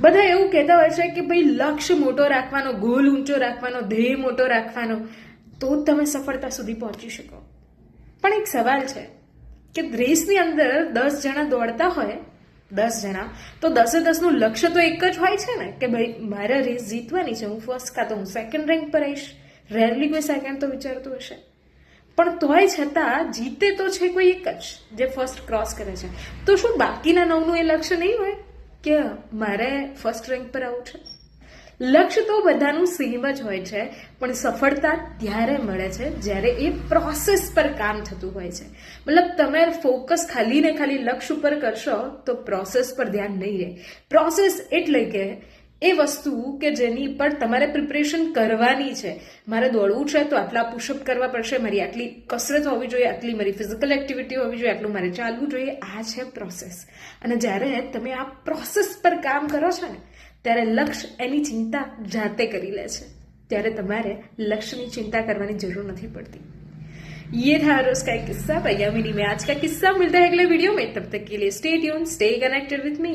બધા એવું કહેતા હોય છે કે ભાઈ લક્ષ્ય મોટો રાખવાનો, ગોલ ઊંચો રાખવાનો, ધ્યેય મોટો રાખવાનો, તો જ તમે સફળતા સુધી પહોંચી શકો. પણ એક સવાલ છે કે રેસની અંદર દસ જણા દોડતા હોય, દસ જણા, તો દસે દસનું લક્ષ્ય તો એક જ હોય છે ને? કે ભાઈ મારે રેસ જીતવાની છે, હું ફર્સ્ટ કાં તો હું સેકન્ડ રેન્ક પર આવીશ રેરલી કોઈ સેકન્ડ તો વિચારતું હશે. પણ તોય છતાં જીતે તો છે કોઈ એક જ, જે ફર્સ્ટ ક્રોસ કરે છે. તો શું બાકીના નવનું એ લક્ષ્ય નહીં હોય? કે મારે ફર્સ્ટ રેન્ક પર આવવું છે? લક્ષ્ય તો બધાનું સેમ જ હોય છે, પણ સફળતા ત્યારે મળે છે જ્યારે એ પ્રોસેસ પર કામ થતું હોય છે. મતલબ તમે ફોકસ ખાલી ને ખાલી લક્ષ્ય ઉપર કરશો તો પ્રોસેસ પર ધ્યાન નહીં રહે. પ્રોસેસ એટલે કે એ વસ્તુ કે જેની પર તમારે પ્રિપરેશન કરવાની છે મારે દોડવું છે તો આટલા પુશઅપ કરવા પડશે મારી આટલી કસરત હોવી જોઈએ આટલી મારી ફિઝિકલ એક્ટિવિટી હોવી જોઈએ આટલું મારે ચાલવું જોઈએ આ છે પ્રોસેસ અને જ્યારે તમે આ પ્રોસેસ પર કામ કરો છો ને ત્યારે લક્ષ્ય એની ચિંતા જાતે કરી લે છે ત્યારે તમારે લક્ષ્યની ચિંતા કરવાની જરૂર નથી પડતી ये था रोज का एक किस्सा भैया मिनी में आज का किस्सा मिलता है अगले वीडियो में तब तक के लिए stay tune stay connected with me